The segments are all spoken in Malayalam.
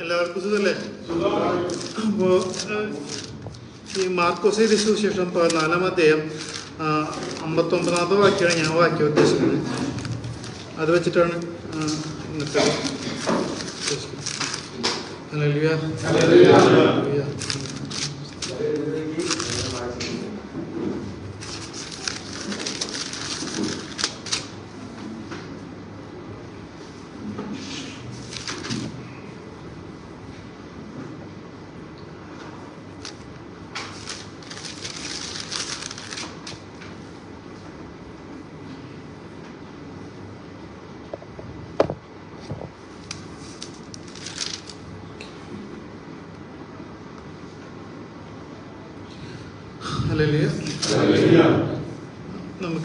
എല്ലാവർക്കും സുഖല്ലേ? അപ്പോ ഈ മാർക്കോസ് സുവിശേഷം പതിനാലാം അധ്യായം അമ്പത്തി അമ്പത്തൊമ്പതാമത്തെ വാക്യമാണ് ഞാൻ വാക്യം ഉദ്ദേശിക്കുന്നത്. അത് വെച്ചിട്ടാണ് ഇന്നത്തെ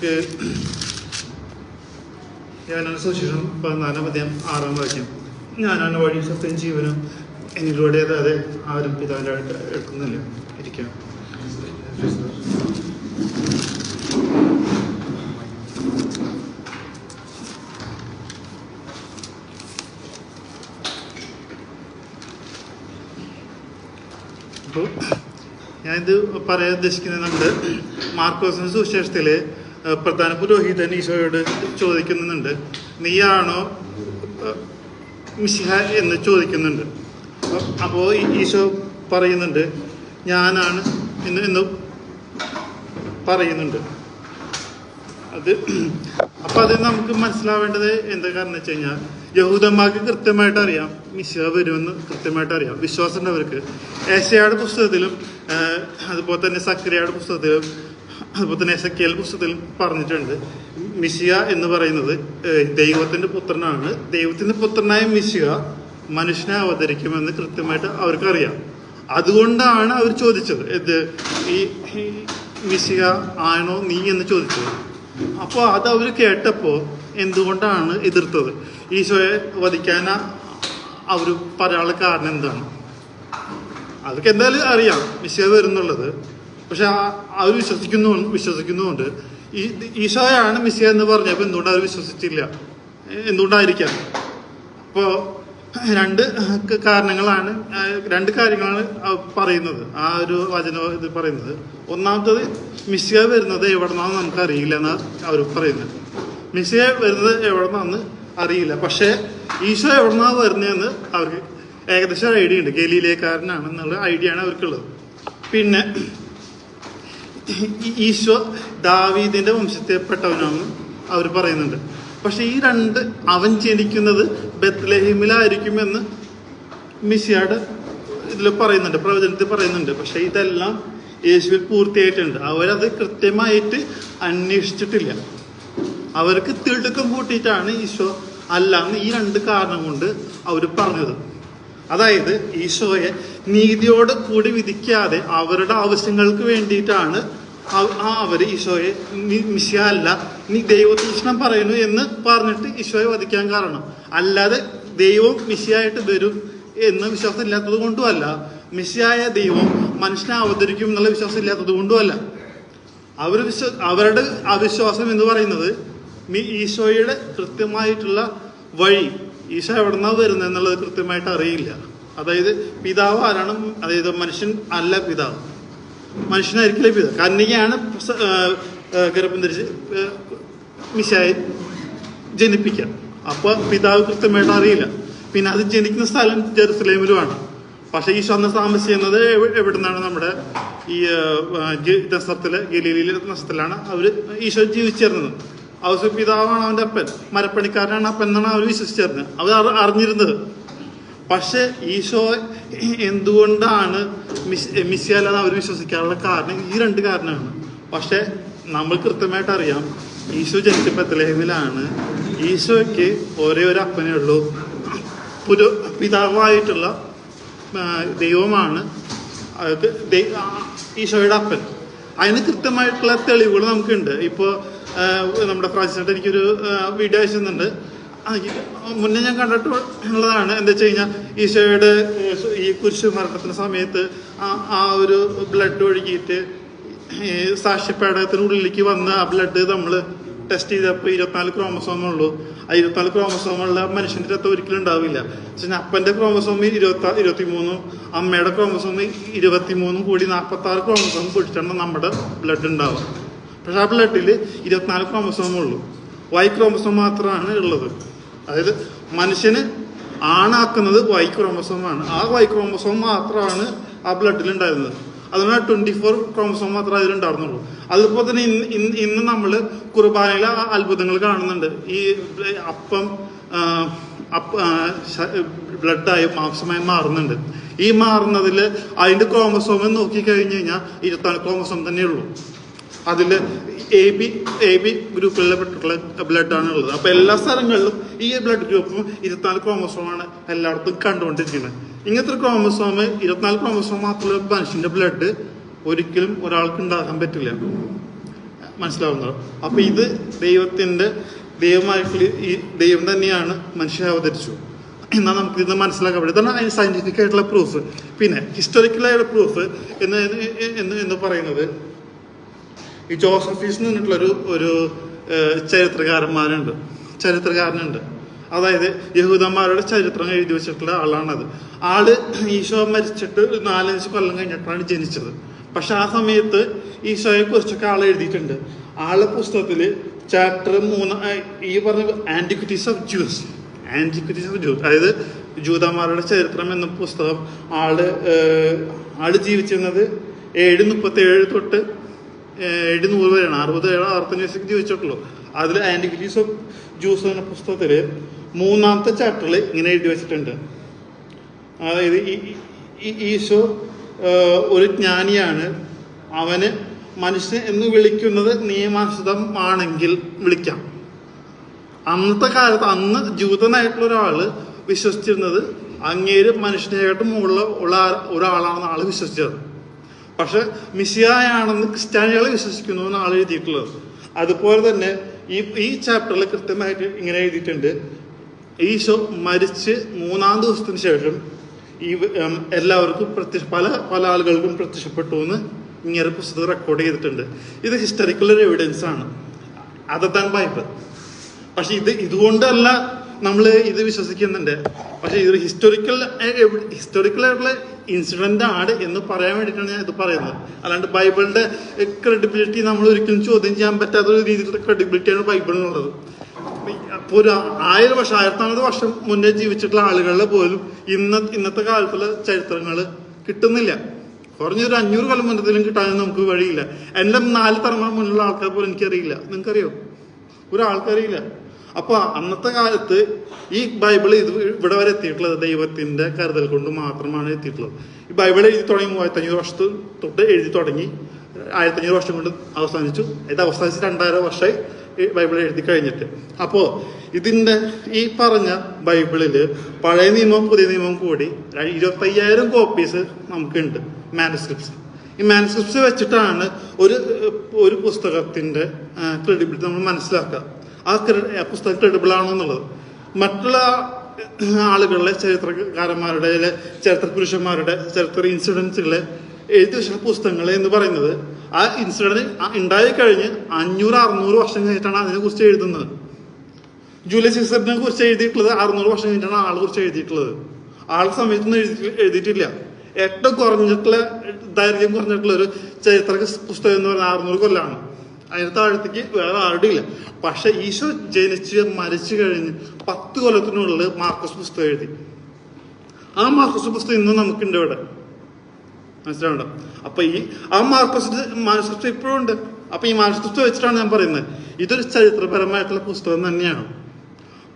നമുക്ക് ഞാനാണ് സുശേഷം പതിനാലാം അധ്യായം ആറാം വാക്യം. ഞാനാണ് വഴി സത്യം ജീവനും. എന്നിലൂടെ അതെ ആരും പിതാവിന്റെ എടുക്കുന്നില്ല. ഇരിക്കാം ഞാനിത് പറയാൻ ഉദ്ദേശിക്കുന്നത് നമ്മുടെ മാർക്കോസിന് സുവിശേഷത്തിൽ പ്രധാന പുരോഹിതൻ ഈശോയോട് ചോദിക്കുന്നുണ്ട് നീയാണോ മിശിഹ എന്ന് ചോദിക്കുന്നുണ്ട്? അപ്പോൾ ഈശോ പറയുന്നുണ്ട് ഞാനാണ് എന്ന് എന്ന് പറയുന്നുണ്ട്. അത് അപ്പം അത് നമുക്ക് മനസ്സിലാവേണ്ടത് എന്താ കാരണം വെച്ച് കഴിഞ്ഞാൽ യഹൂദന്മാർക്ക് കൃത്യമായിട്ട് അറിയാം മിശിഹ വരുമെന്ന് കൃത്യമായിട്ട് അറിയാം വിശ്വാസമുണ്ടവർക്ക് ഏശയുടെ പുസ്തകത്തിലും അതുപോലെ തന്നെ സക്രിയയുടെ പുസ്തകത്തിലും അതുപോലെ തന്നെ എസക്കിയൽ പുസ്തകത്തിൽ പറഞ്ഞിട്ടുണ്ട്. മിശിയ എന്ന് പറയുന്നത് ദൈവത്തിന്റെ പുത്രനാണ്. ദൈവത്തിന്റെ പുത്രനായ മിശിയ മനുഷ്യനെ അവതരിക്കുമെന്ന് കൃത്യമായിട്ട് അവർക്കറിയാം. അതുകൊണ്ടാണ് അവർ ചോദിച്ചത് ഇത് ഈ ഈ മിശിക ആണോ നീ എന്ന് ചോദിച്ചത്. അപ്പോൾ അത് അവർ കേട്ടപ്പോൾ എന്തുകൊണ്ടാണ് എതിർത്തത്? ഈശോയെ വധിക്കാൻ അവർ പറയാനുള്ള കാരണം എന്താണ്? അവർക്ക് എന്തായാലും അറിയാം മിശിക വരുന്നുള്ളത്. പക്ഷെ അവർ വിശ്വസിക്കുന്നു വിശ്വസിക്കുന്നുമുണ്ട് ഈ ഈശോയാണ് മിസ്സിയ എന്ന് പറഞ്ഞപ്പോൾ എന്തുകൊണ്ട് അവർ വിശ്വസിച്ചില്ല? എന്തുകൊണ്ടായിരിക്കാം? അപ്പോൾ രണ്ട് കാരണങ്ങളാണ് രണ്ട് കാര്യങ്ങളാണ് പറയുന്നത് ആ ഒരു വചന ഇത് പറയുന്നത്. ഒന്നാമത്തത് മിസ്സിയ വരുന്നത് എവിടെ നിന്നാന്ന് നമുക്ക് അറിയില്ല എന്ന് അവർ പറയുന്നത്. മിസ്സിയ വരുന്നത് എവിടെ അറിയില്ല. പക്ഷേ ഈശോ എവിടെ നിന്നാണ് വരുന്നതെന്ന് അവർക്ക് ഏകദേശം ഐഡിയ ഉണ്ട്. ഗലിയിലേക്കാരനാണെന്നുള്ള ഐഡിയ ആണ് അവർക്കുള്ളത്. പിന്നെ ഈശോ ദാവീദിന്റെ വംശത്തെപ്പെട്ടവനാണെന്ന് അവർ പറയുന്നുണ്ട്. പക്ഷെ ഈ രണ്ട് അവൻ ജനിക്കുന്നത് ബത്ലഹിമിലായിരിക്കുമെന്ന് മിസിയാട് ഇതിൽ പറയുന്നുണ്ട് പ്രവചനത്തിൽ പറയുന്നുണ്ട്. പക്ഷേ ഇതെല്ലാം യേശുവിൽ പൂർത്തിയായിട്ടുണ്ട്. അവരത് കൃത്യമായിട്ട് അന്വേഷിച്ചിട്ടില്ല. അവർക്ക് തിടുക്കം കൂട്ടിയിട്ടാണ് ഈശോ അല്ലാന്ന് ഈ രണ്ട് കാരണം കൊണ്ട് അവർ പറഞ്ഞത്. അതായത് ഈശോയെ നീതിയോട് കൂടി വിധിക്കാതെ അവരുടെ ആവശ്യങ്ങൾക്ക് വേണ്ടിയിട്ടാണ് ആ അവർ ഈശോയെ നീ മിശിയ അല്ല നീ ദൈവതൃഷ്ണം പറയുന്നു എന്ന് പറഞ്ഞിട്ട് ഈശോയെ വധിക്കാൻ കാരണം. അല്ലാതെ ദൈവം മിശിയായിട്ട് വരും എന്ന് വിശ്വാസം ഇല്ലാത്തത് കൊണ്ടുമല്ല. മിശിയായ ദൈവം മനുഷ്യനെ അവതരിക്കും എന്നുള്ള വിശ്വാസം ഇല്ലാത്തത് കൊണ്ടുമല്ല. അവർ വിശ്വ അവരുടെ അവിശ്വാസം എന്ന് പറയുന്നത് ഈശോയുടെ കൃത്യമായിട്ടുള്ള വഴി. ഈശോ എവിടുന്നാ വരുന്നത് എന്നുള്ളത് കൃത്യമായിട്ട് അറിയില്ല. അതായത് പിതാവ് ആരാണ് അതായത് മനുഷ്യൻ അല്ല പിതാവ്. മനുഷ്യനായിരിക്കില്ല പിതാവ് കന്യകയാണ് ഗർഭം ധരിച്ച് മിശായി ജനിപ്പിക്കുക. അപ്പോൾ പിതാവ് കൃത്യമായിട്ട് അറിയില്ല. പിന്നെ അത് ജനിക്കുന്ന സ്ഥലം ജെറുസലേമിലുമാണ്. പക്ഷേ ഈശോ അന്ന് താമസിക്കുന്നത് എവി- എവിടുന്നാണ് നമ്മുടെ ഈ നസത്തിലെ ഗലീലിയിലെ നസത്തിലാണ് അവർ ഈശോ ജീവിച്ചിരുന്നത്. ഔസ പിതാവാണ് അവന്റെ അപ്പൻ. മരപ്പണിക്കാരനാണ് അപ്പൻ എന്നാണ് അവർ വിശ്വസിച്ചിരുന്നത്. അവർ അറിഞ്ഞിരുന്നത് പക്ഷെ ഈശോ എന്തുകൊണ്ടാണ് മിസ് മിസ്സിയല്ലെന്ന് അവർ വിശ്വസിക്കാനുള്ള കാരണം? ഈ രണ്ട് കാരണമാണ് പക്ഷെ നമ്മൾ കൃത്യമായിട്ട് അറിയാം ഈശോ ജനിച്ച ബത്ലഹേമിലാണ് ഈശോയ്ക്ക് ഒരേ ഒരു അപ്പനേ ഉള്ളൂ. പുരു പിതാവായിട്ടുള്ള ദൈവമാണ്. ഈശോയുടെ അപ്പൻ. അതിന് കൃത്യമായിട്ടുള്ള തെളിവുകൾ നമുക്കുണ്ട്. ഇപ്പോൾ നമ്മുടെ പ്രാചീനത്തെ എനിക്കൊരു വീഡിയോ അയച്ചിരുന്നുണ്ട് മുന്നേ ഞാൻ കണ്ടിട്ടുള്ളതാണ് എന്താ വെച്ച് കഴിഞ്ഞാൽ ഈശോയുടെ ഈ കുരിശു മരണത്തിന് സമയത്ത് ആ ആ ഒരു ബ്ലഡ് ഒഴുകിയിട്ട് ഈ സാക്ഷ്യപേടകത്തിനുള്ളിലേക്ക് വന്ന് ആ ബ്ലഡ് നമ്മൾ ടെസ്റ്റ് ചെയ്തപ്പോൾ ഇരുപത്തിനാല് ക്രോമസോമേ ഉള്ളൂ ആ ഇരുപത്തിനാല് ക്രോമസോമുള്ള മനുഷ്യന്റെ രക്തം ഒരിക്കലും ഉണ്ടാവില്ല. പക്ഷേ അപ്പന്റെ ക്രോമസോമി ഇരുപത്തി ഇരുപത്തി മൂന്നും അമ്മയുടെ ക്രോമസോമി ഇരുപത്തി മൂന്നും കൂടി നാൽപ്പത്തി ആറ് ക്രോമസോം പിടിച്ചാണ് നമ്മുടെ ബ്ലഡ് ഉണ്ടാവുക. പക്ഷേ ആ ബ്ലഡിൽ ഇരുപത്തിനാല് ക്രോമസോമേ ഉള്ളൂ വൈ ക്രോമസോം മാത്രമാണ് ഉള്ളത്. അതായത് മനുഷ്യന് ആണാക്കുന്നത് വൈ ക്രോമസോമാണ് ആ വൈ ക്രോമസോം മാത്രമാണ് ആ ബ്ലഡിൽ ഉണ്ടായിരുന്നത്. അതുകൊണ്ട് ട്വന്റി ഫോർ ക്രോമസോം മാത്രമേ അതിലുണ്ടായിരുന്നുള്ളൂ അതുപോലെ തന്നെ ഇന്ന് ഇന്ന് നമ്മൾ കുർബാനയിലെ അത്ഭുതങ്ങൾ കാണുന്നുണ്ട്. ഈ അപ്പം ബ്ലഡായി മാംസമായി മാറുന്നുണ്ട്. ഈ മാറുന്നതിൽ ക്രോമസോമെന്ന് നോക്കി കഴിഞ്ഞു കഴിഞ്ഞാൽ ഇരുപത്താണ് ക്രോമസോം തന്നെയുള്ളൂ. അതിൽ A B A B blood ആണ് ഉള്ളത് അപ്പോൾ എല്ലാ സ്ഥലങ്ങളിലും ഈ ബ്ലഡ് ഗ്രൂപ്പും ഇരുപത്തിനാല് ക്രോമസോമാണ് എല്ലായിടത്തും കണ്ടുകൊണ്ടിരിക്കുന്നത്. ഇങ്ങനത്തെ ഒരു ക്രോമസോം ഇരുപത്തിനാല് ക്രോമസോം മാത്രമുള്ള മനുഷ്യന്റെ ബ്ലഡ് ഒരിക്കലും ഒരാൾക്ക് ഉണ്ടാക്കാൻ പറ്റില്ല. മനസ്സിലാവുന്നത്? അപ്പോൾ ഇത് ദൈവത്തിന്റെ ദൈവമായിട്ടുള്ള ഈ ദൈവം തന്നെയാണ് മനുഷ്യ അവതരിച്ചു. എന്നാൽ നമുക്ക് ഇത് മനസ്സിലാക്കാൻ പറ്റും. ഇതാണ് അതിന് സയന്റിഫിക് ആയിട്ടുള്ള പ്രൂഫ് പിന്നെ ഹിസ്റ്റോറിക്കലായിട്ടുള്ള പ്രൂഫ് എന്ന് എന്ന് പറയുന്നത് ഈ ജോസഫീസ് പറഞ്ഞിട്ടുള്ള ഒരു ചരിത്രകാരന്മാരുണ്ട്. ചരിത്രകാരനുണ്ട്. അതായത് യഹൂദന്മാരുടെ ചരിത്രം എഴുതി വെച്ചിട്ടുള്ള ആളാണത്. ആൾ ഈശോ മരിച്ചിട്ട് നാലഞ്ച് കൊല്ലം കഴിഞ്ഞിട്ടാണ് ജനിച്ചത്. പക്ഷെ ആ സമയത്ത് ഈശോയെ കുറിച്ചൊക്കെ ആൾ എഴുതിയിട്ടുണ്ട്. ആളെ പുസ്തകത്തിൽ ചാപ്റ്റർ മൂന്ന് ഈ പറഞ്ഞ antiquities of Jews antiquities of Jews അതായത് ജൂതന്മാരുടെ ചരിത്രം എന്ന പുസ്തകം ആൾ ആൾ ജീവിച്ചിരുന്നത് ഏഴ് മുപ്പത്തി ഏഴ് തൊട്ട് ഏഴ് നൂറ് വരെയാണ് അറുപത് പേരാണ് അറുപത്തഞ്ച് വയസ്സൊക്കെ ജീവിച്ചിട്ടുള്ളൂ അതിൽ ആന്റിക്വിറ്റീസ് ഓഫ് ജ്യൂസ് എന്ന പുസ്തകത്തിൽ മൂന്നാമത്തെ ചാപ്റ്ററിൽ ഇങ്ങനെ എഴുതി വെച്ചിട്ടുണ്ട്. അതായത് ഈശോ ഒരു ജ്ഞാനിയാണ്. അവന് മനുഷ്യൻ എന്ന് വിളിക്കുന്നത് നിയമാനുസൃതമാണെങ്കിൽ വിളിക്കാം. അന്നത്തെ കാലത്ത് അന്ന് ജൂതനായിട്ടുള്ള ഒരാൾ വിശ്വസിച്ചിരുന്നത് അങ്ങേര് മനുഷ്യനെക്കാട്ടും മുകളിൽ ഉള്ള ഒരാളാണെന്ന് ആൾ വിശ്വസിച്ചത്. പക്ഷെ മിസിയായാണെന്ന് ക്രിസ്ത്യാനികളെ വിശ്വസിക്കുന്നു എന്ന് ആൾ എഴുതിയിട്ടുള്ളത്. അതുപോലെ തന്നെ ഈ ഈ ചാപ്റ്ററിൽ കൃത്യമായിട്ട് ഇങ്ങനെ എഴുതിയിട്ടുണ്ട്. ഈശോ മരിച്ച് മൂന്നാം ദിവസത്തിന് ശേഷം ഈ എല്ലാവർക്കും പ്രത്യക്ഷ പല പല ആളുകൾക്കും പ്രത്യക്ഷപ്പെട്ടു എന്ന് ഇങ്ങനെ പുസ്തകം റെക്കോർഡ് ചെയ്തിട്ടുണ്ട്. ഇത് ഹിസ്റ്റോറിക്കൽ ഒരു എവിഡൻസ് ആണ്. Other Bible. പക്ഷെ ഇത് ഇതുകൊണ്ടല്ല നമ്മൾ ഇത് വിശ്വസിക്കുന്നുണ്ട്. പക്ഷെ ഇതൊരു ഹിസ്റ്റോറിക്കൽ ഹിസ്റ്റോറിക്കൽ ആയിട്ടുള്ള ഇൻസിഡന്റ് ആണ് എന്ന് പറയാൻ വേണ്ടിയിട്ടാണ് ഞാൻ ഇത് പറയുന്നത്. അല്ലാണ്ട് ബൈബിളിന്റെ ക്രെഡിബിലിറ്റി നമ്മൾ ഒരിക്കലും ചോദ്യം ചെയ്യാൻ പറ്റാത്ത ഒരു രീതിയിലുള്ള ക്രെഡിബിലിറ്റിയാണ് ബൈബിളിനുള്ളത്. അപ്പോൾ ഒരു ആയിരം വർഷം ആയിരത്തമ്പത് വർഷം മുന്നേ ജീവിച്ചിട്ടുള്ള ആളുകളിൽ പോലും ഇന്ന ഇന്നത്തെ കാലത്തുള്ള ചരിത്രങ്ങൾ കിട്ടുന്നില്ല. കുറഞ്ഞൊരു അഞ്ഞൂറ് കൊല്ലം മുന്നത്തിലും കിട്ടാനൊന്നും നമുക്ക് വഴിയില്ല. എന്റെ നാല് തലമുറ മുന്നിലുള്ള ആൾക്കാർ പോലും എനിക്കറിയില്ല. നിങ്ങൾക്കറിയോ? ഒരാൾക്കറിയില്ല. അപ്പൊ അന്നത്തെ കാലത്ത് ഈ ബൈബിൾ ഇത് ഇവിടെ വരെ എത്തിയിട്ടുള്ളത് ദൈവത്തിന്റെ കരുതൽ കൊണ്ട് മാത്രമാണ് എത്തിയിട്ടുള്ളത്. ഈ ബൈബിൾ എഴുതി തുടങ്ങി മൂവായിരത്തി അഞ്ഞൂറ് വർഷത്ത് തൊട്ട് എഴുതി തുടങ്ങി ആയിരത്തി അഞ്ഞൂറ് വർഷം കൊണ്ട് അവസാനിച്ചു. ഇത് അവസാനിച്ച് രണ്ടായിരം വർഷമായി ബൈബിൾ എഴുതി കഴിഞ്ഞിട്ട്. അപ്പോ ഇതിന്റെ ഈ പറഞ്ഞ ബൈബിളിൽ പഴയ നിയമവും പുതിയ നിയമവും കൂടി ഇരുപത്തയ്യായിരം കോപ്പീസ് നമുക്കുണ്ട് മാനസ്ക്രിപ്റ്റ്സ് ഈ മാനസ്ക്രിപ്റ്റ്സ് വെച്ചിട്ടാണ് ഒരു ഒരു പുസ്തകത്തിന്റെ ക്രെഡിബിലിറ്റി നമ്മൾ മനസ്സിലാക്കുക. ആ പുസ്തകം ക്രെഡിബിൾ ആണോ എന്നുള്ളത് മറ്റുള്ള ആളുകളിലെ ചരിത്രകാരന്മാരുടെ ചരിത്ര പുരുഷന്മാരുടെ ചരിത്ര ഇൻസിഡൻസുകളെ എഴുതി വെച്ച പുസ്തകങ്ങൾ എന്ന് പറയുന്നത് ആ ഇൻസിഡന്റ് ഉണ്ടായി കഴിഞ്ഞ് അഞ്ഞൂറ് അറുന്നൂറ് വർഷം കഴിഞ്ഞിട്ടാണ് അതിനെക്കുറിച്ച് എഴുതുന്നത്. ജൂലിയസ് സീസറിനെ കുറിച്ച് എഴുതിയിട്ടുള്ളത് അറുന്നൂറ് വർഷം കഴിഞ്ഞിട്ടാണ് ആളെ കുറിച്ച് എഴുതിയിട്ടുള്ളത്. ആൾ സമയത്തൊന്നും എഴുതി എഴുതിയിട്ടില്ല. ഏറ്റവും കുറഞ്ഞിട്ടുള്ള ദൈർഘ്യം കുറഞ്ഞിട്ടുള്ള ഒരു ചരിത്ര പുസ്തകം എന്ന് പറയുന്നത് അറുന്നൂറ് കൊല്ലാണ്. അതിന് താഴത്തേക്ക് വേറെ ആരുടെ ഇല്ല. പക്ഷെ ഈശോ ജനിച്ച് മരിച്ചു കഴിഞ്ഞ് പത്ത് കൊല്ലത്തിനുള്ളിൽ മാർക്കസ് പുസ്തകം എഴുതി. ആ മാർക്കസ് പുസ്തകം ഇന്നും നമുക്കുണ്ട് ഇവിടെ. മനസ്സിലാവണ്ട അപ്പൊ ഈ ആ മാർക്കസ് മാനസിക ഇപ്പോഴും ഉണ്ട്. അപ്പൊ ഈ മാനസിക വെച്ചിട്ടാണ് ഞാൻ പറയുന്നത്. ഇതൊരു ചരിത്രപരമായിട്ടുള്ള പുസ്തകം തന്നെയാണ്.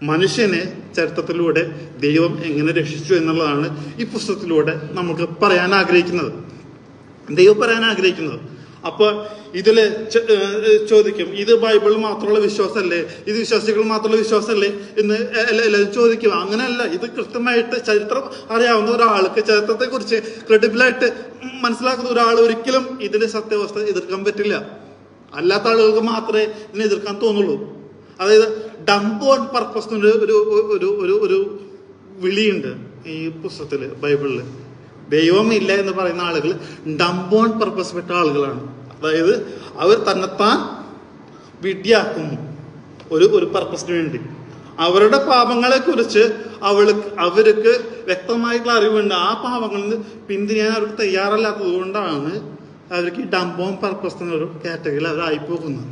മനുഷ്യനെ ചരിത്രത്തിലൂടെ ദൈവം എങ്ങനെ രക്ഷിച്ചു എന്നുള്ളതാണ് ഈ പുസ്തകത്തിലൂടെ നമുക്ക് പറയാൻ ആഗ്രഹിക്കുന്നത്. ദൈവം പറയാൻ ആഗ്രഹിക്കുന്നത് അപ്പൊ ഇതിൽ ചോദിക്കും ഇത് ബൈബിൾ മാത്രമുള്ള വിശ്വാസമല്ലേ? ഇത് വിശ്വാസികൾ മാത്രമുള്ള വിശ്വാസമല്ലേ? എന്ന് എല്ലാവരും ചോദിക്കും. അങ്ങനെയല്ല ഇത് കൃത്യമായിട്ട് ചരിത്രം അറിയാവുന്ന ഒരാൾക്ക് ചരിത്രത്തെ കുറിച്ച് ക്രെഡിബിളായിട്ട് മനസ്സിലാക്കുന്ന ഒരാൾ ഒരിക്കലും ഇതിന്റെ സത്യാവസ്ഥ എതിർക്കാൻ പറ്റില്ല. അല്ലാത്ത ആളുകൾക്ക് മാത്രമേ ഇതിനെ എതിർക്കാൻ തോന്നുള്ളൂ. അതായത് ഡംപ് ഓൺ പർപ്പസ് ഒരു ഒരു ഒരു വിളിയുണ്ട് ഈ പുസ്തകത്തിൽ ബൈബിളിൽ. ദൈവം ഇല്ല എന്ന് പറയുന്ന ആളുകൾ ഡംബോൺ പർപ്പസ് പെട്ട ആളുകളാണ്. അതായത് അവർ തന്നെത്താൻ വിഡ്യാക്കുന്നു ഒരു ഒരു പർപ്പസിന് വേണ്ടി. അവരുടെ പാപങ്ങളെ കുറിച്ച് അവൾക്ക് അവർക്ക് വ്യക്തമായിട്ടുള്ള അറിവുണ്ട്. ആ പാപങ്ങളിൽ നിന്ന് പിന്തിരിയാൻ അവർക്ക് തയ്യാറല്ലാത്തത് കൊണ്ടാണ് അവർക്ക് ഈ ഡംബോം പർപ്പസ് എന്നൊരു കാറ്റഗറിയിൽ അവരായി പോകുന്നത്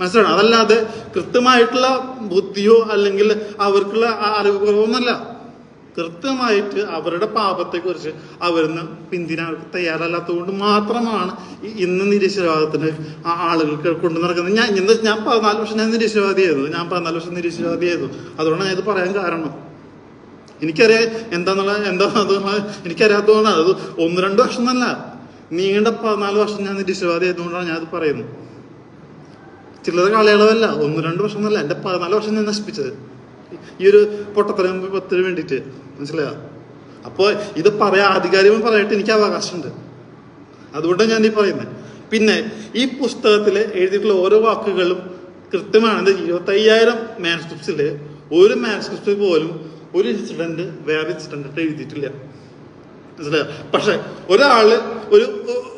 മനസ്സിലാണ് അതല്ലാതെ കൃത്യമായിട്ടുള്ള ബുദ്ധിയോ അല്ലെങ്കിൽ അവർക്കുള്ള അറിവ് കുറവൊന്നല്ല കൃത്യമായിട്ട് അവരുടെ പാപത്തെക്കുറിച്ച് അവരിന്ന് പിന്തിരാൻ തയ്യാറല്ലാത്തതുകൊണ്ട് തയ്യാറല്ലാത്തത് കൊണ്ട് മാത്രമാണ് ഇന്ന് നിരീശ്വരവാദത്തിന് ആളുകൾക്ക് കൊണ്ടു നടക്കുന്നത്. ഞാൻ ഇന്ന് ഞാൻ പതിനാല് വർഷം ഞാൻ നിരീശ്വരവാദിയായിരുന്നു ഞാൻ പതിനാല് വർഷം നിരീശ്വരവാദിയായിരുന്നു അതുകൊണ്ടാണ് ഞാൻ ഇത് പറയാൻ കാരണം. എനിക്കറിയാം എന്താന്നുള്ള എന്താ എനിക്കറിയാത്തതുകൊണ്ടാണ്. അത് ഒന്ന് രണ്ട് വർഷം എന്നല്ല. നീണ്ട പതിനാല് വർഷം ഞാൻ നിരീശ്വരവാദി ആയതുകൊണ്ടാണ് ഞാൻ അത് പറയുന്നത്. ചില്ലറ കാലയളവല്ല ഒന്ന് രണ്ട് വർഷം എന്നല്ല. എന്റെ പതിനാല് വർഷം ഞാൻ നശിപ്പിച്ചത്. ഈ ഒരു പൊട്ടത്തരം പത്തിന് വേണ്ടിയിട്ട്. മനസ്സിലായോ? അപ്പോൾ ഇത് പറയാ ആധികാരികം പറയട്ടെ എനിക്ക് അവകാശമുണ്ട്. അതുകൊണ്ടാണ് ഞാൻ ഈ പറയുന്നത് പിന്നെ ഈ പുസ്തകത്തിൽ എഴുതിയിട്ടുള്ള ഓരോ വാക്കുകളും കൃത്യമാണ്. ഇരുപത്തയ്യായിരം മാൻസ്ക്രിപ്റ്റ്സിൽ ഒരു മാൻസ്ക്രിപ്റ്റ് പോലും ഒരു ഇൻസിഡന്റ് വേറെ ഇൻസിഡന്റ് എഴുതിയിട്ടില്ല. മനസ്സിലായോ? പക്ഷെ ഒരാൾ ഒരു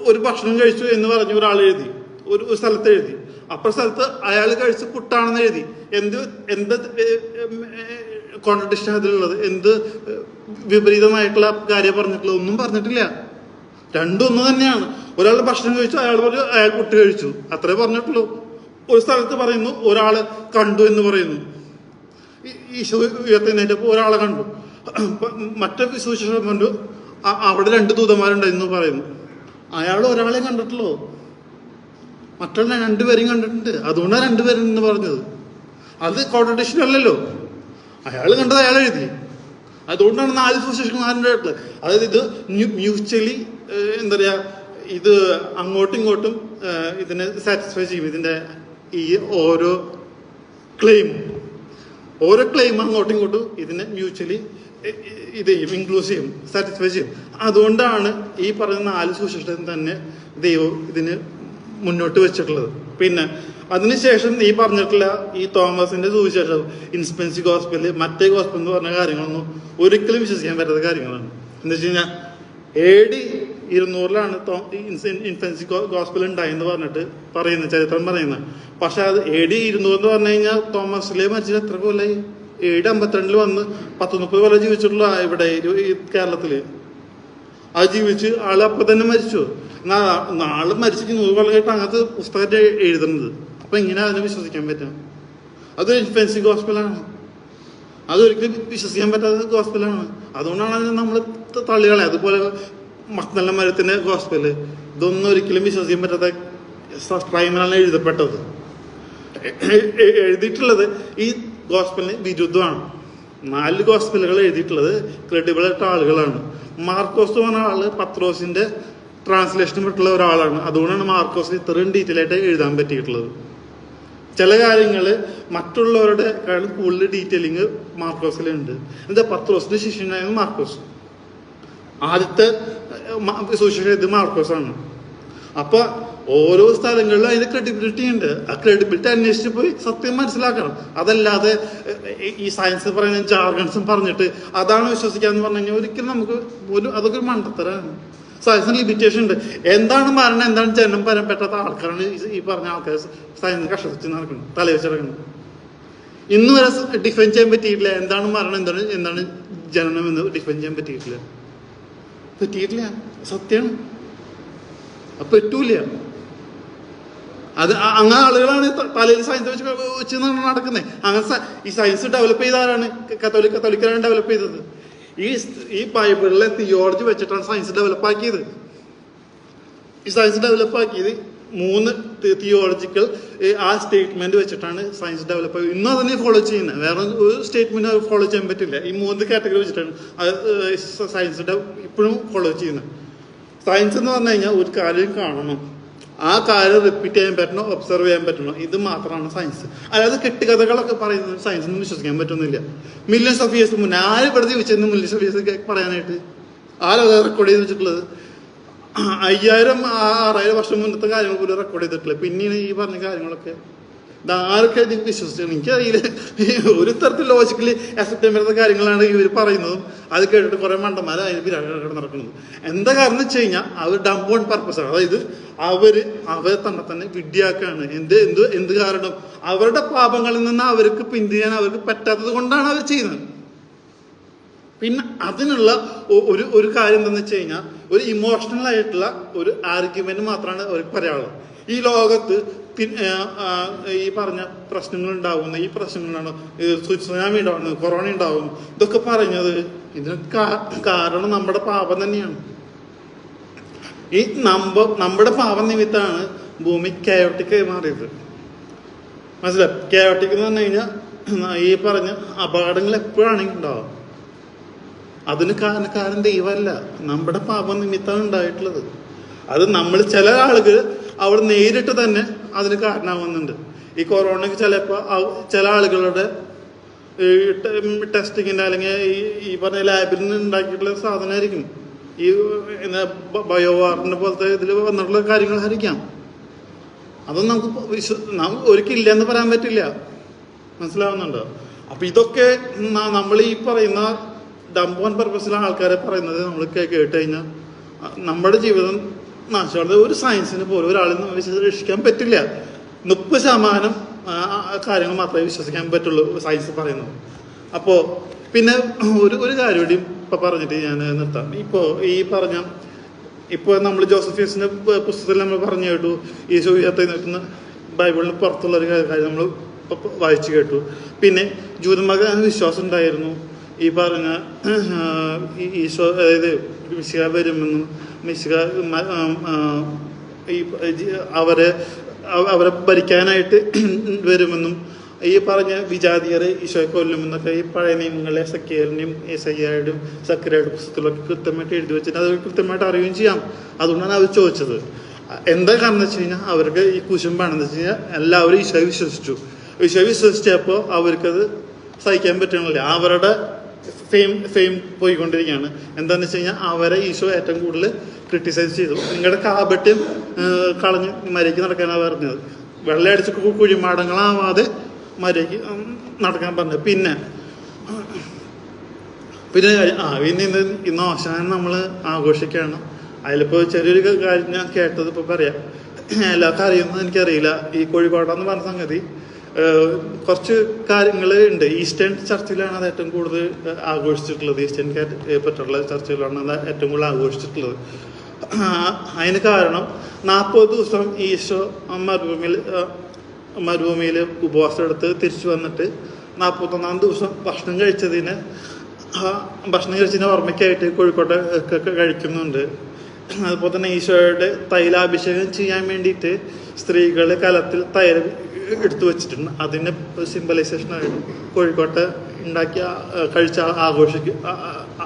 ഒരു ഭക്ഷണം കഴിച്ചു എന്ന് പറഞ്ഞ് ഒരാൾ എഴുതി. ഒരു സ്ഥലത്ത് എഴുതി. അപ്പുറ സ്ഥലത്ത് അയാൾ കഴിച്ച് പുട്ടാണെന്ന് എഴുതി. എന്ത് എന്ത് കോൺട്രഡിക്ഷൻ അതിലുള്ളത്? എന്ത് വിപരീതമായിട്ടുള്ള കാര്യം പറഞ്ഞിട്ടുള്ളത്? ഒന്നും പറഞ്ഞിട്ടില്ല. രണ്ടും ഒന്ന് തന്നെയാണ്. ഒരാൾ ഭക്ഷണം കഴിച്ചു അയാൾ പറഞ്ഞു അയാൾ പുട്ട് കഴിച്ചു. അത്രേ പറഞ്ഞിട്ടുള്ളൂ. ഒരു സ്ഥലത്ത് പറയുന്നു ഒരാൾ കണ്ടു എന്ന് പറയുന്നു. ഈശോ ഉയർത്തുന്നതിന്റെ ഒരാളെ കണ്ടു. മറ്റേ സുവിശേഷം അ- അവിടെ രണ്ട് ദൂതന്മാരുണ്ടായിരുന്നു പറയുന്നു. അയാൾ ഒരാളെ കണ്ടിട്ടുള്ളൂ. മറ്റുള്ള രണ്ടുപേരും കണ്ടിട്ടുണ്ട്. അതുകൊണ്ടാണ് രണ്ടുപേരും എന്ന് പറഞ്ഞത്. അത് കോൺട്രഡിക്ഷൻ അല്ലല്ലോ. അയാൾ കണ്ടത് അയാൾ എഴുതി. അതുകൊണ്ടാണ് നാല് സുവിശേഷന്മാരുടെ അതായത് ഇത് മ്യൂച്വലി എന്താ പറയാ ഇത് അങ്ങോട്ടും ഇങ്ങോട്ടും ഇതിനെ സാറ്റിസ്ഫൈ ചെയ്യും. ഇതിന്റെ ഈ ഓരോ ക്ലെയിം ഓരോ ക്ലെയിം അങ്ങോട്ടും ഇങ്ങോട്ടും ഇതിനെ മ്യൂച്വലി ഇത് ചെയ്യും ഇൻക്ലൂസ് ചെയ്യും സാറ്റിസ്ഫൈ ചെയ്യും. അതുകൊണ്ടാണ് ഈ പറയുന്ന നാല് സുശേഷം തന്നെ ദൈവം ഇതിന് മുന്നോട്ട് വെച്ചിട്ടുള്ളത്. പിന്നെ അതിനുശേഷം ഈ പറഞ്ഞിട്ടുള്ള ഈ തോമസിന്റെ സുവിശേഷം ഇൻസ്പെൻസി ഹോസ്പിറ്റൽ മറ്റേ ഹോസ്പിറ്റൽ എന്ന് പറഞ്ഞ കാര്യങ്ങളൊന്നും ഒരിക്കലും വിശ്വസിക്കാൻ പറ്റാത്ത കാര്യങ്ങളാണ്. എന്താ വെച്ച് കഴിഞ്ഞാൽ എ ഡി ഇരുന്നൂറിലാണ് ഇൻഫൻസി ഗോസ്പിൽ ഉണ്ടായെന്ന് പറഞ്ഞിട്ട് പറയുന്നത് ചരിത്രം പറയുന്നത് പക്ഷെ അത് എ ഡി ഇരുന്നൂറ് എന്ന് പറഞ്ഞു കഴിഞ്ഞാൽ തോമസിലെ മരിച്ചിട്ട് എത്ര കൊല്ലായി? ഏഴ് അമ്പത്തിരണ്ടിൽ വന്ന് പത്ത് മുപ്പത് കൊല്ലം ജീവിച്ചിട്ടുള്ള ഇവിടെ കേരളത്തിൽ. അത് ജീവിച്ച് ആൾ അപ്പൊ തന്നെ മരിച്ചു. നാ- നാളെ മരിച്ചിട്ട് നൂറ് കൊല്ലം കഴിഞ്ഞിട്ട് അങ്ങനത്തെ പുസ്തകത്തെ എഴുതുന്നത്. അപ്പൊ ഇങ്ങനെ അതിനെ വിശ്വസിക്കാൻ പറ്റാം അത് ഫെൻസി ഗോസ്പലാണ്. അതൊരിക്കലും വിശ്വസിക്കാൻ പറ്റാത്ത ഗോസ്പലാണ്. അതുകൊണ്ടാണ് അതിനെ നമ്മൾ തള്ളികളെ അതുപോലെ മക്നല്ല മരത്തിന്റെ ഗോസ്പൽ. ഇതൊന്നും ഒരിക്കലും വിശ്വസിക്കാൻ പറ്റാത്ത ക്രൈമിനാണ് എഴുതപ്പെട്ടത്. എഴുതിയിട്ടുള്ളത് ഈ ഗോസ്പലിന് വിരുദ്ധമാണ്. നാല് ഗോസ്പലുകൾ എഴുതിയിട്ടുള്ളത് ക്രെഡിബിൾ ആയിട്ട് ആളുകളാണ്. മാർക്കോസ് എന്ന് പറഞ്ഞ ആൾ പത്രോസിന്റെ ട്രാൻസ്ലേഷൻ വിട്ടുള്ള ഒരാളാണ്. അതുകൊണ്ടാണ് മാർക്കോസിന് ഇത്രയും ഡീറ്റെയിൽ ആയിട്ട് എഴുതാൻ പറ്റിയിട്ടുള്ളത്. ചില കാര്യങ്ങൾ മറ്റുള്ളവരുടെ കാര്യം കൂടുതൽ ഡീറ്റെയിലിങ് മാർക്കോസിലുണ്ട്. എന്താ പത്രോസിന്റെ ശിഷ്യനായിരുന്നു മാർക്കോസ്? ആദ്യത്തെ സുശേഷം ഇത് മാർക്കോസ് ആണ് അപ്പൊ ഓരോ സ്ഥലങ്ങളിലും അതിന് ക്രെഡിബിലിറ്റി ഉണ്ട്. ആ ക്രെഡിബിലിറ്റി അന്വേഷിച്ച് പോയി സത്യം മനസ്സിലാക്കണം. അതല്ലാതെ ഈ സയൻസ് പറയുന്ന ജാർഗൺസും പറഞ്ഞിട്ട് അതാണ് വിശ്വസിക്കാന്ന് പറഞ്ഞു കഴിഞ്ഞാൽ ഒരിക്കലും നമുക്ക് ഒരു അതൊക്കെ ഒരു മണ്ടത്തരാണ്. സയൻസിന് ലിമിറ്റേഷൻ ഉണ്ട്. എന്താണ് മരണം എന്താണ് ജനം പരം പറ്റാത്ത ആൾക്കാരാണ് ഈ- പറഞ്ഞ ആൾക്കാർ സയൻസ് കഷ്ടത്തിൽ നടക്കുന്നത് തലവെച്ച് നടക്കുന്നത്. ഇന്ന് വരെ ഡിഫൈൻ ചെയ്യാൻ പറ്റിയിട്ടില്ല. എന്താണ് മരണം എന്താണ് എന്താണ് ജനനം എന്ന് ഡിഫൈൻ ചെയ്യാൻ പറ്റിയിട്ടില്ല. പറ്റിയിട്ടില്ല. സത്യമാണ് പറ്റൂല അത് അങ്ങനെ ആളുകളാണ് തലയിൽ സയൻസ് വെച്ച് വെച്ച് നടക്കുന്നത് അങ്ങനെ ഈ സയൻസ് ഡെവലപ്പ് ചെയ്ത ആരാണ്? കത്തോലിക്ക കത്തോലിക്കരാണ് ഡെവലപ്പ് ചെയ്തത്. ഈ ഈ ബൈബിളിലെ തിയോളജി വെച്ചിട്ടാണ് സയൻസ് ഡെവലപ്പ് ആക്കിയത്. ഈ സയൻസ് ഡെവലപ്പ് ആക്കിയത് മൂന്ന് തിയോളജിക്കൽ ആ സ്റ്റേറ്റ്മെന്റ് വെച്ചിട്ടാണ് സയൻസ് ഡെവലപ്പ് ഇന്നും അതിനെ ഫോളോ ചെയ്യുന്നത് വേറെ ഒരു സ്റ്റേറ്റ്മെന്റ് ഫോളോ ചെയ്യാൻ പറ്റില്ല. ഈ മൂന്ന് കാറ്റഗറി വെച്ചിട്ടാണ് സയൻസ് ഇപ്പോഴും ഫോളോ ചെയ്യുന്നത് സയൻസ് എന്ന് പറഞ്ഞു കഴിഞ്ഞാൽ ഒരു കാര്യം കാണണം. ആ കാര്യം റിപ്പീറ്റ് ചെയ്യാൻ പറ്റണോ ഒബ്സർവ് ചെയ്യാൻ പറ്റണോ ഇത് മാത്രമാണ് സയൻസ് അതായത് കെട്ടുകഥകളൊക്കെ പറയുന്നത് സയൻസിന് വിശ്വസിക്കാൻ പറ്റുന്നില്ല മില്യൻസ് ഓഫ് ഇയേഴ്സ് മുന്നേ ആര് ഇവിടെ ജീവിച്ചെന്ന് മില്യൻസ് ഓഫ് ഇയേഴ്സ് പറയാനായിട്ട്? ആരത് റെക്കോർഡ് ചെയ്ത് വെച്ചിട്ടുള്ളത്? അയ്യായിരം ആറായിരം വർഷം മുന്നത്തെ കാര്യങ്ങൾ പോലും റെക്കോർഡ് ചെയ്തിട്ടില്ല. പിന്നീട് ഈ പറഞ്ഞ കാര്യങ്ങളൊക്കെ ആർക്കും നിങ്ങൾക്ക് വിശ്വസിച്ചാണ് എനിക്കറിയില്ല. ഒരു തരത്തിൽ ലോജിക്കലി അക്സെപ്റ്റ് വരുന്ന കാര്യങ്ങളാണ് ഇവർ പറയുന്നത്. അത് കേട്ടിട്ട് കുറെ മണ്ടന്മാർ അതിന് നടക്കുന്നത്. എന്താ കാരണം വെച്ച് കഴിഞ്ഞാൽ അവർ ഡംപ് ഓൺ പർപ്പസ് ആണ്. അതായത് അവർ അവരെ തന്നെ തന്നെ വിഡ്ഢിയാക്കാണ്. എന്ത് എന്ത് എന്ത് കാരണം? അവരുടെ പാപങ്ങളിൽ നിന്ന് അവർക്ക് പിന്തിരിയാൻ അവർക്ക് പറ്റാത്തത് കൊണ്ടാണ് അവർ ചെയ്യുന്നത്. പിന്നെ അതിനുള്ള ഒരു ഒരു കാര്യം എന്താണെന്ന് വെച്ച് കഴിഞ്ഞാൽ ഒരു ഇമോഷണൽ ആയിട്ടുള്ള ഒരു ആർഗ്യുമെന്റ് മാത്രമാണ് അവർക്ക് പറയാനുള്ളത് ഈ ലോകത്ത് ഈ പറഞ്ഞ പ്രശ്നങ്ങൾ ഉണ്ടാവുന്ന ഈ പ്രശ്നങ്ങളാണ് സുനാമി ഉണ്ടാവുന്നത് കൊറോണ ഉണ്ടാവും ഇതൊക്കെ പറഞ്ഞത് ഇതിന് കാരണം നമ്മുടെ പാപം തന്നെയാണ്. ഈ നമ്പ നമ്മുടെ പാപം നിമിത്തമാണ് ഭൂമി കയോട്ടിക്ക് മാറിയത്. മനസ്സിലായി? കയോട്ടിക് എന്ന് പറഞ്ഞു കഴിഞ്ഞാൽ ഈ പറഞ്ഞ അപകടങ്ങൾ എപ്പോഴാണെങ്കിൽ ഉണ്ടാവും. അതിന് കാരണക്കാരൻ ദൈവമല്ല. നമ്മുടെ പാപം നിമിത്തമാണ് ഉണ്ടായിട്ടുള്ളത്. അത് നമ്മൾ ചില ആളുകൾ അവിടെ നേരിട്ട് തന്നെ അതിന് കാരണമാവുന്നുണ്ട്. ഈ കൊറോണയ്ക്ക് ചിലപ്പോൾ ചില ആളുകളുടെ ടെസ്റ്റിങ്ങിന്റെ അല്ലെങ്കിൽ ഈ ഈ പറഞ്ഞ ലാബിൽ നിന്ന് ഉണ്ടാക്കിയിട്ടുള്ള സാധനമായിരിക്കും. ഈ ബയോ വാറിന്റെ പോലത്തെ ഇതിൽ വന്നിട്ടുള്ള കാര്യങ്ങളായിരിക്കാം അതൊന്നും നമുക്ക് വിശ്വ നാം ഒരിക്കലും ഇല്ലെന്ന് പറയാൻ പറ്റില്ല. മനസ്സിലാവുന്നുണ്ടോ? അപ്പം ഇതൊക്കെ നമ്മൾ ഈ പറയുന്ന ഡംപ് ഓൺ പർപ്പസിലെ ആൾക്കാരെ പറയുന്നത് നമ്മൾ കേട്ട് കഴിഞ്ഞാൽ നമ്മുടെ ജീവിതം നാശമാണ് ഒരു സയൻസിന് പോലും ഒരാളിൽ നിന്ന് വിശ്വസിക്കാൻ പറ്റില്ല. മുപ്പത് ശതമാനം കാര്യങ്ങൾ മാത്രമേ വിശ്വസിക്കാൻ പറ്റുള്ളൂ സയൻസ് പറയുന്നത്. അപ്പോൾ പിന്നെ ഒരു ഒരു കാര്യം കൂടി ഇപ്പം പറഞ്ഞിട്ട് ഞാൻ നിർത്താം. ഇപ്പോൾ ഈ പറഞ്ഞ ഇപ്പോൾ നമ്മൾ ജോസഫീസിന്റെ പുസ്തകത്തിൽ നമ്മൾ പറഞ്ഞു കേട്ടു. ഈശോ ഉയർത്തി നിൽക്കുന്ന ബൈബിളിന് പുറത്തുള്ള ഒരു കാര്യം നമ്മൾ വായിച്ചു കേട്ടു. പിന്നെ ജൂതമക വിശ്വാസം ഉണ്ടായിരുന്നു. ഈ പറഞ്ഞ ഈ ഈശോ അതായത് വിശ്വാസം വരുമെന്നും മിശിക മ- ആ, ആ, ഈ അവരെ അവരെ ഭരിക്കാനായിട്ട് വരുമെന്നും ഈ പറഞ്ഞ വിജാതിയർ ഈശോയെ കൊല്ലുമെന്നൊക്കെ ഈ പഴയ നിയമങ്ങളെ സക്കിയലിനെയും ഏസയ്യായുടെയും സക്കരയുടെ പുസ്തകത്തിലൊക്കെ കൃത്യമായിട്ട് എഴുതി വെച്ചിട്ട് അത് കൃത്യമായിട്ട് അറിയുകയും ചെയ്യാം. അതുകൊണ്ടാണ് അവർ ചോദിച്ചത്. എന്താ കാരണം വെച്ച് കഴിഞ്ഞാൽ അവർക്ക് ഈ കുശുമ്പാണെന്ന് വെച്ച് കഴിഞ്ഞാൽ എല്ലാവരും ഈശോയെ വിശ്വസിച്ചു. ഈശോയെ വിശ്വസിച്ചപ്പോൾ അവർക്കത് സഹിക്കാൻ പറ്റണില്ല. അവരുടെ ഫെയിം ഫെയിം പോയിക്കൊണ്ടിരിക്കുകയാണ്. എന്താണെന്ന് വെച്ച് കഴിഞ്ഞാൽ അവരെ ഈശോ ഏറ്റവും കൂടുതൽ ക്രിട്ടിസൈസ് ചെയ്തു. നിങ്ങളുടെ കാപട്യം കളഞ്ഞ് മര്യാദയ്ക്ക് നടക്കാനാണ് പറഞ്ഞത്. വെള്ളം അടിച്ച് കു- കുഴിമാടങ്ങളാവാതെ മര്യാദയ്ക്ക് നടക്കാൻ പറഞ്ഞത്. പിന്നെ പിന്നെ ആ പിന്നെ ഇന്ന് ഇന്ന് അവസാനം നമ്മൾ ആഘോഷിക്കുകയാണ്. അതിലിപ്പോൾ ചെറിയൊരു കാര്യം ഞാൻ കേട്ടത് ഇപ്പോൾ പറയാം. എല്ലാവർക്കും അറിയുന്നത് എനിക്കറിയില്ല. ഈ കോഴിക്കോടെന്ന് പറഞ്ഞ സംഗതി കുറച്ച് കാര്യങ്ങൾ ഉണ്ട്. ഈസ്റ്റേൺ ചർച്ചിലാണ് അത് ഏറ്റവും കൂടുതൽ ആഘോഷിച്ചിട്ടുള്ളത്. ഈസ്റ്റേൺ പറ്റുള്ള ചർച്ചിലാണ് അത് ഏറ്റവും കൂടുതൽ ആഘോഷിച്ചിട്ടുള്ളത്. അതിന് കാരണം നാൽപ്പത് ദിവസം ഈശോ മരുഭൂമിയിൽ മരുഭൂമിയിൽ ഉപവാസം എടുത്ത് തിരിച്ചു വന്നിട്ട് നാൽപ്പത്തൊന്നാം ദിവസം ഭക്ഷണം കഴിച്ചതിന് ഭക്ഷണം കഴിച്ചതിന് ഓർമ്മയ്ക്കായിട്ട് കോഴിക്കോട്ടെ ഒക്കെ ഒക്കെ കഴിക്കുന്നുണ്ട്. അതുപോലെ തന്നെ ഈശോയുടെ തൈലാഭിഷേകം ചെയ്യാൻ വേണ്ടിയിട്ട് സ്ത്രീകൾ കലത്തിൽ തൈല എടുത്തു വെച്ചിട്ടുണ്ട്. അതിന് സിമ്പലൈസേഷനായിട്ട് കോഴിക്കോട്ടെ ഉണ്ടാക്കി കഴിച്ച ആഘോഷിക്കും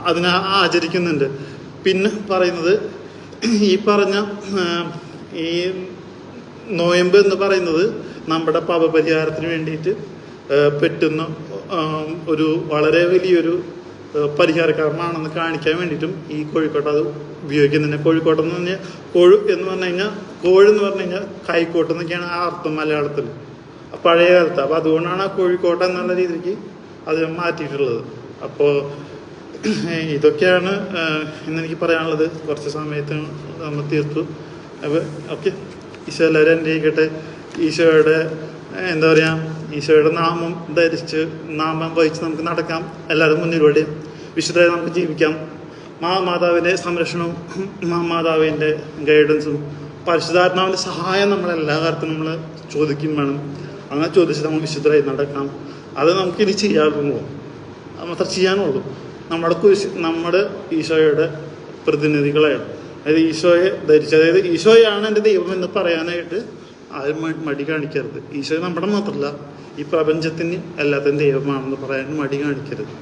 അതിനെ ആചരിക്കുന്നുണ്ട്. പിന്നെ പറയുന്നത് ഈ പറഞ്ഞ ഈ നോയമ്പ് എന്ന് പറയുന്നത് നമ്മുടെ പാപപരിഹാരത്തിന് വേണ്ടിയിട്ട് പറ്റുന്ന ഒരു വളരെ വലിയൊരു ആ, പരിഹാരക്കാരനാണെന്ന് കാണിക്കാൻ വേണ്ടിയിട്ടും ഈ കോഴിക്കോട്ട് അത് ഉപയോഗിക്കുന്നുണ്ട്. കോഴിക്കോട്ട് എന്ന് പറഞ്ഞാൽ കോഴു എന്ന് പറഞ്ഞു കഴിഞ്ഞാൽ കോഴ് എന്ന് പറഞ്ഞു കഴിഞ്ഞാൽ കൈക്കോട്ട് എന്നൊക്കെയാണ് ആ അർത്ഥം മലയാളത്തിൽ. പഴയ കാലത്ത്. അപ്പോൾ അതുകൊണ്ടാണ് ആ കോഴിക്കോട്ട് എന്നുള്ള രീതിക്ക് അത് മാറ്റിയിട്ടുള്ളത്. അപ്പോൾ ഇതൊക്കെയാണ് ഇന്ന് എനിക്ക് പറയാനുള്ളത്. കുറച്ച് സമയത്ത് നമ്മൾ തീർത്തു. അപ്പോൾ ഓക്കെ. ഈശോ എല്ലാവരും അനുഗ്രഹിക്കട്ടെ. ഈശോയുടെ എന്താ പറയുക ഈശോയുടെ നാമം ധരിച്ച് നാമം വഹിച്ച് നമുക്ക് നടക്കാം. എല്ലാവരും മുന്നിലൂടെ വിശുദ്ധമായി നമുക്ക് ജീവിക്കാം. മാ മാതാവിന്റെ സംരക്ഷണവും മാ മാതാവിന്റെ ഗൈഡൻസും പരിശുദ്ധാത്മാവിന്റെ സഹായം നമ്മൾ എല്ലാ കാര്യത്തിലും നമ്മൾ ചോദിക്കും വേണം. അങ്ങനെ ചോദിച്ച് നമ്മൾ വിശുദ്ധരായി നടക്കാം. അത് നമുക്കിനി ചെയ്യാറുള്ളൂ. മാത്രം ചെയ്യാനുള്ളൂ. നമ്മുടെ കുരിശ് നമ്മുടെ ഈശോയുടെ പ്രതിനിധികളാണ് അതായത് ഈശോയെ ധരിച്ച് അതായത് ഈശോയാണ് എന്റെ ദൈവം എന്ന് പറയാനായിട്ട് ആരും മടി കാണിക്കരുത്. ഈശോ നമ്മുടെ മാത്രമല്ല ഈ പ്രപഞ്ചത്തിന് എല്ലാത്തിനും ദൈവമാണെന്ന് പറയാൻ മടി കാണിക്കരുത്.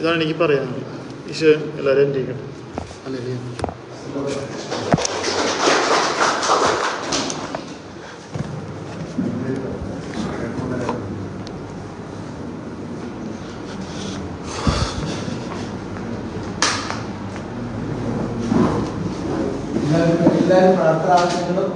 ഇതാണ് എനിക്ക് പറയാനുള്ളത്. ഈശോ എല്ലാവരും എന്റെ അല്ലെങ്കിൽ എല്ലാവരും പ്രാർത്ഥനകളും